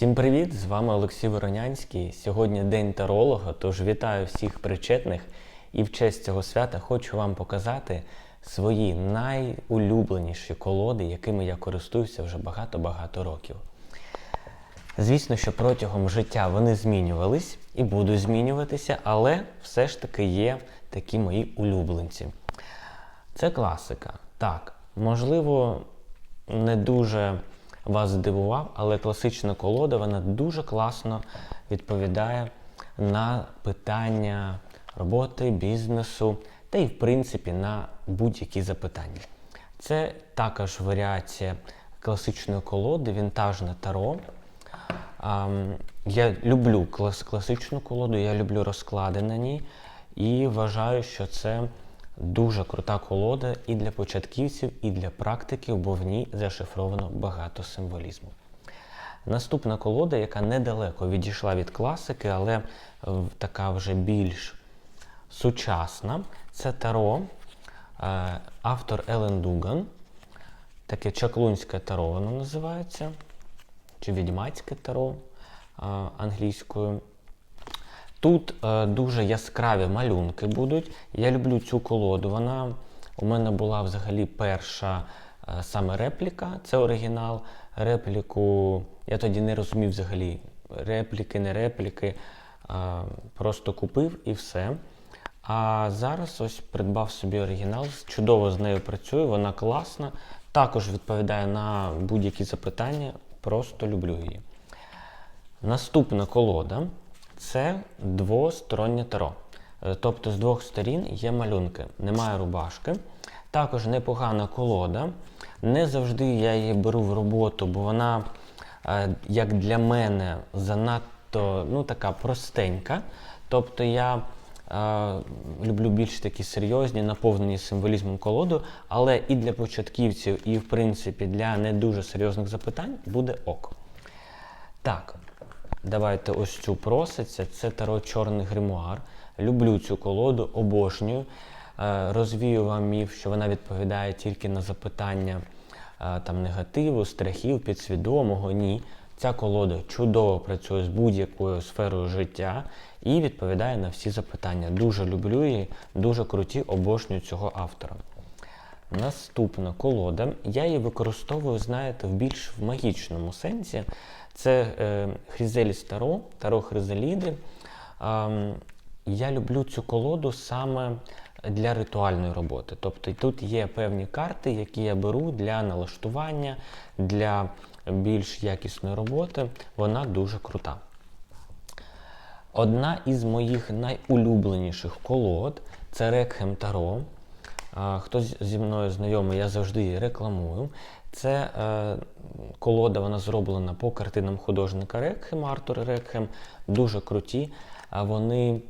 Всім привіт! З вами Олексій Воронянський. Сьогодні День таролога, тож вітаю всіх причетних і в честь цього свята хочу вам показати свої найулюбленіші колоди, якими я користуюся вже багато-багато років. Звісно, що протягом життя вони змінювались і будуть змінюватися, але все ж таки є такі мої улюбленці. Це класика. Так, можливо, не дуже вас здивував, але класична колода вона дуже класно відповідає на питання роботи, бізнесу та й, в принципі, на будь-які запитання. Це також варіація класичної колоди, вінтажне таро. Я люблю клас- класичну колоду, я люблю розклади на ній і вважаю, що це дуже крута колода і для початківців, і для практиків, бо в ній зашифровано багато символізму. Наступна колода, яка недалеко відійшла від класики, але е, така вже більш сучасна, це Таро, е, автор Елен Дуган. Таке чаклунське таро воно називається, чи відьмацьке таро е, англійською. Тут е, дуже яскраві малюнки будуть. Я люблю цю колоду. Вона у мене була взагалі перша е, саме репліка, це оригінал. Репліку я тоді не розумів взагалі репліки, не репліки. е, просто купив і все. А зараз ось придбав собі оригінал, чудово з нею працюю, вона класна. Також відповідає на будь-які запитання. Просто люблю її. Наступна колода це двостороннє таро. Е, Тобто з двох сторін є малюнки, немає рубашки. Також непогана колода. Не завжди я її беру в роботу, бо вона, е, як для мене, занадто ну, така простенька. Тобто я е, люблю більш такі серйозні, наповнені символізмом колоду, але і для початківців, і в принципі для не дуже серйозних запитань буде ок. Так, давайте ось цю проситься. Це таро Чорний гримуар. Люблю цю колоду, обожнюю. Е, Розвію вам міф, що вона відповідає тільки на запитання е, там, негативу, страхів, підсвідомого. Ні. Ця колода чудово працює з будь-якою сферою життя і відповідає на всі запитання. Дуже люблю її, дуже круті, обожнюю цього автора. Наступна колода. Я її використовую, знаєте, в більш в магічному сенсі. Це е, Хрізеліс Таро, Таро Хризаліди. Ем, я люблю цю колоду саме для ритуальної роботи. Тобто тут є певні карти, які я беру для налаштування, для більш якісної роботи. Вона дуже крута. Одна із моїх найулюбленіших колод це Рекхем Таро. Хтось зі мною знайомий, я завжди її рекламую. Це е, колода, вона зроблена по картинам художника Рекхем, Артур Рекхем. Дуже круті. Вони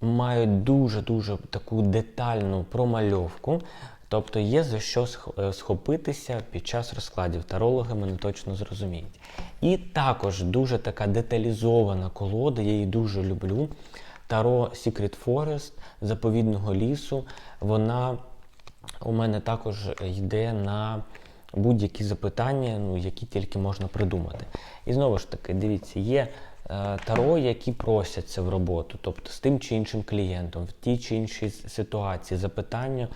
мають дуже-дуже таку детальну промальовку. Тобто є за що е, схопитися під час розкладів. Тарологи мене точно зрозуміють. І також дуже така деталізована колода, я її дуже люблю. Таро Secret Forest заповідного лісу. Вона у мене також йде на будь-які запитання, ну, які тільки можна придумати. І знову ж таки, дивіться, є е, таро, які просяться в роботу, тобто з тим чи іншим клієнтом, в тій чи іншій ситуації, запитання.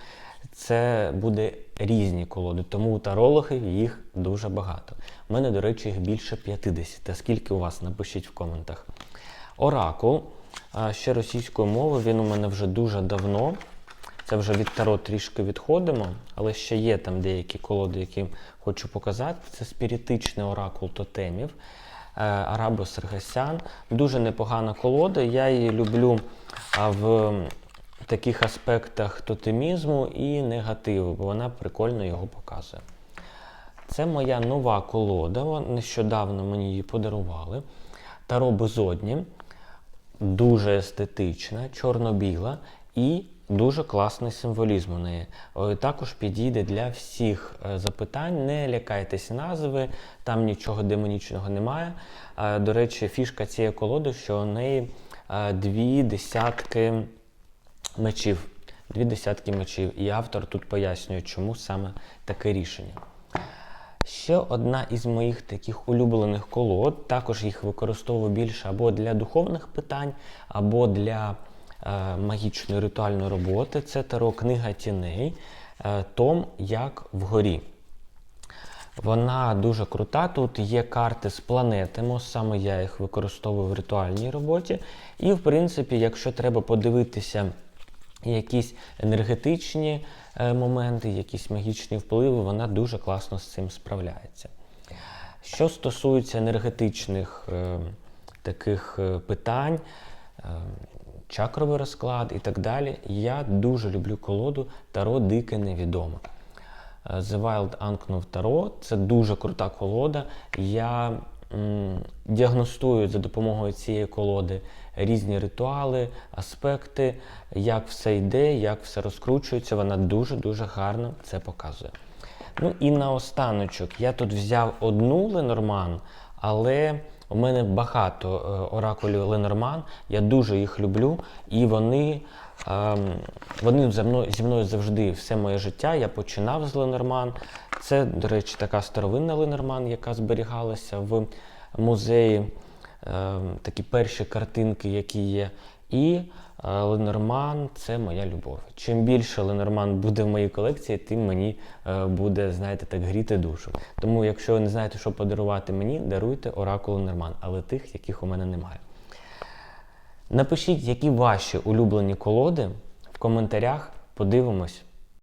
Це буде різні колоди, тому у тарологів їх дуже багато. У мене, до речі, їх більше 50. А скільки у вас? Напишіть в коментах. Оракул, ще російською мовою, він у мене вже дуже давно. Це вже від Таро трішки відходимо, але ще є там деякі колоди, які хочу показати. Це спіритичний оракул тотемів. е, Арабо Саргасян. Дуже непогана колода. Я її люблю в таких аспектах тотемізму і негативу, бо вона прикольно його показує. Це моя нова колода. Нещодавно мені її подарували. Таро безодні. Дуже естетична, чорно-біла і дуже класний символізм у неї. Також підійде для всіх е, запитань. Не лякайтесь назви, там нічого демонічного немає. Е, До речі, фішка цієї колоди, що у неї е, дві десятки мечів. Дві десятки мечів. І автор тут пояснює, чому саме таке рішення. Ще одна із моїх таких улюблених колод, також їх використовую більше або для духовних питань, або для е, магічної ритуальної роботи. Це таро книга тіней, е, Том як вгорі. Вона дуже крута. Тут є карти з планетами, саме я їх використовую в ритуальній роботі. І, в принципі, якщо треба подивитися якісь енергетичні е, моменти, якісь магічні впливи, вона дуже класно з цим справляється. Що стосується енергетичних е, таких е, питань, чакровий розклад і так далі, я дуже люблю колоду Таро Дике Невідоме. The Wild Anknov Tarot – це дуже крута колода. Я м, діагностую за допомогою цієї колоди різні ритуали, аспекти, як все йде, як все розкручується. Вона дуже-дуже гарно це показує. Ну і наостаночок, я тут взяв одну Ленорман, але у мене багато е, оракулів Ленорман. Я дуже їх люблю, і вони, ем, вони зі мною, зі мною завжди все моє життя. Я починав з Ленорман. Це, до речі, така старовинна Ленорман, яка зберігалася в музеї. Ем, такі перші картинки, які є. І е, Ленорман це моя любов. Чим більше Ленорман буде в моїй колекції, тим мені е, буде, знаєте, так гріти душу. Тому, якщо ви не знаєте, що подарувати мені, даруйте оракул Ленорман, але тих, яких у мене немає. Напишіть, які ваші улюблені колоди в коментарях. Подивимось.